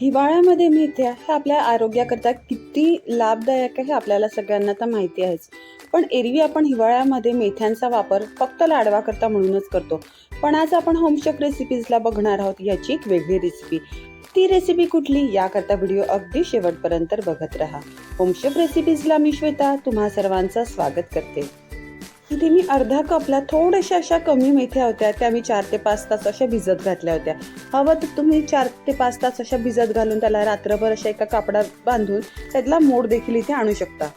हिवाळ्यामध्ये मेथ्या हे आपल्या आरोग्याकरता किती लाभदायक आहे हे आपल्याला सगळ्यांना तर माहिती आहेच. पण एरवी आपण हिवाळ्यामध्ये मेथ्यांचा वापर फक्त लाडवाकरता म्हणूनच करतो. पण आज आपण होमशेक रेसिपीजला बघणार आहोत याची एक वेगळी रेसिपी ती रेसिपी कुठली याकरता व्हिडिओ अगदी शेवटपर्यंत बघत राहा. होमशेफ रेसिपीजला मी श्वेता तुम्हा सर्वांचं स्वागत करते. इथे मी अर्धा कपला थोड्याशा अशा कमी मेथ्या होत्या त्या मी चार ते पाच तास अशा भिजत घातल्या होत्या. हवं तर तुम्ही चार ते पाच तास अशा भिजत घालून त्याला रात्रभर अशा एका कापडात बांधून त्यातला मोड देखील इथे आणू शकता.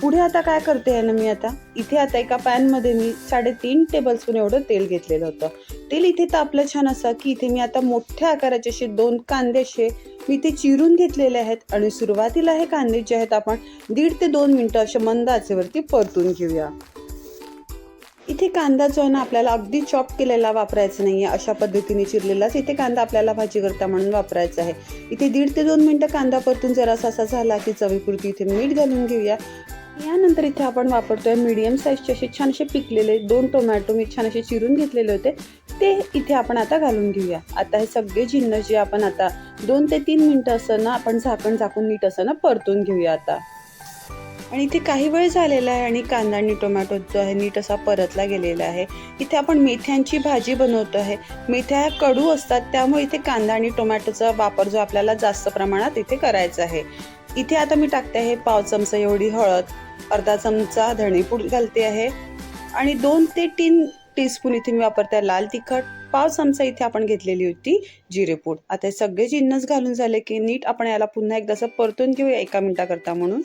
पुढे आता काय करते आहे ना मी आता? इथे आता एका पॅनमध्ये मी साडेतीन टेबलस्पून एवढं तेल घेतलेलं होतं. तेल इथे तापलं छान असं की इथे मी आता मोठ्या आकाराचे असे दोन कांदे असे मी ते चिरून घेतलेले आहेत आणि सुरुवातीला हे कांदे जे आहेत आपण दीड ते दोन मिनटं अशा मंद आचेवरती परतून घेऊया. इथे कांदा जो आहे ना आपल्याला अगदी चॉप केलेला वापरायचा नाही आहे अशा पद्धतीने चिरलेलाच इथे कांदा आपल्याला भाजी करता म्हणून वापरायचा आहे. इथे दीड ते दोन मिनटं कांदा परतून जरासा असा झाला की चवीपुरती इथे मीठ घालून घेऊया. यानंतर इथे आपण वापरतोय मीडियम साईजचे असे छान असे पिकलेले दोन टोमॅटो मी छान असे चिरून घेतलेले होते. ते इथे आपण आता घालून घेऊया. आता हे सगळे जिन्नस जे आपण आता दोन ते तीन मिनटं असं ना आपण झाकण झाकून नीट असं ना परतून घेऊया आता. आणि इथे काही वेळ झालेला आहे आणि कांदा आणि टोमॅटो जो आहे नीट असा परतला गेलेला आहे. इथे आपण मेथ्यांची भाजी बनवतो आहे. मेथ्या ह्या कडू असतात त्यामुळे इथे कांदा आणि टोमॅटोचा वापर जो आपल्याला जास्त प्रमाणात इथे करायचा आहे. इथे आता मी टाकते आहे पाव चमचा एवढी हळद अर्धा चमचा धणेपूड घालते आहे. आणि दोन ते तीन टीस्पून इथे मी वापरते लाल तिखट पाव चमचा इथे आपण घेतलेली होती जिरेपूड आता हे सगळे जिन्नस घालून झाले की नीट आपण याला पुन्हा एकदा असं परतून घेऊया एका मिनिटाकरता म्हणून.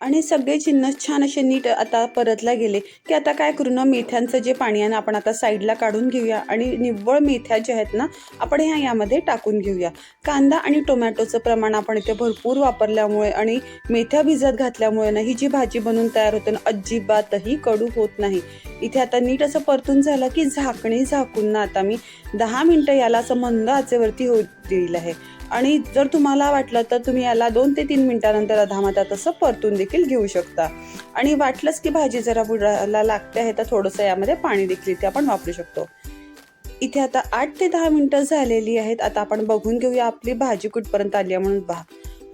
आणि सगळे चिन्ह छान असे नीट आता परतला गेले. की आता काय करू ना मेथ्यांचं जे पाणी आहे ना आपण आता साईडला काढून घेऊया आणि निव्वळ मेथ्या ज्या आहेत ना आपण ह्या यामध्ये टाकून घेऊया. कांदा आणि टोमॅटोचं प्रमाण आपण इथे भरपूर वापरल्यामुळे आणि मेथ्या भिजत घातल्यामुळे ना ही जी भाजी बनवून तयार होते ना अजिबातही कडू होत नाही. इथे आता नीट असं परतून झालं की झाकणी झाकून ना आता मी दहा मिनटं याला असं मंद आचेवरती होत देईल आहे. आणि जर तुम्हाला वाटलं तर तुम्ही याला दोन ते तीन मिनिटानंतर अधामता तसं परतून देखील घेऊ शकता. आणि वाटलंच की भाजी जरा बुडाला लागते आहे तर थोडंसं यामध्ये पाणी देखील इथे आपण वापरू शकतो. इथे आता आठ ते दहा मिनटं झालेली आहेत. आता आपण बघून घेऊया आपली भाजी कुठपर्यंत आली आहे म्हणून पहा.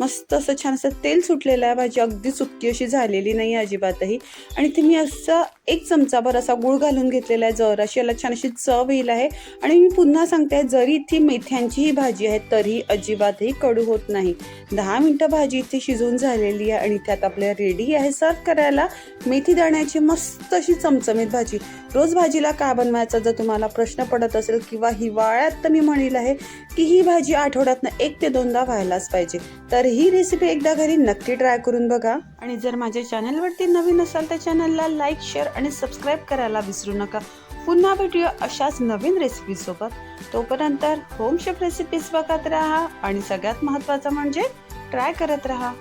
मस्त असं छान असं तेल सुटलेलं आहे. भाजी अगदी सुक्की अशी झालेली नाही अजिबातही. आणि ते मी असं एक चमचाभर असा गुळ घालून घेतलेला आहे जराशी. याला छान अशी चव येईल आहे. आणि मी पुन्हा सांगते जरी इथे मेथ्यांची ही भाजी आहे तरी अजिबातही कडू होत नाही. दहा मिनटं भाजी इथे शिजवून झालेली आहे आणि त्यात आपल्या रेडी आहे सर्व करायला. मेथी दाण्याची मस्त अशी चमचमीत भाजी. रोज भाजीला काय बनवायचा? जर तुम्हाला प्रश्न पडत असेल किंवा हिवाळ्यात तर मी म्हणेल आहे की ही भाजी आठवड्यातनं एक ते दोनदा व्हायलाच पाहिजे. तर ही रेसिपी एकदा घरी नक्की ट्राय करून बघा. आणि जर माझ्या चॅनलवरती नवीन असाल तर चॅनलला लाईक शेअर आणि सबस्क्राईब करायला विसरू नका. पुन्हा भेटूया अशाच नवीन रेसिपी सोबत. तोपर्यंत होम शेफ रेसिपीज बघत राहा आणि सगळ्यात महत्त्वाचं म्हणजे ट्राय करत राहा.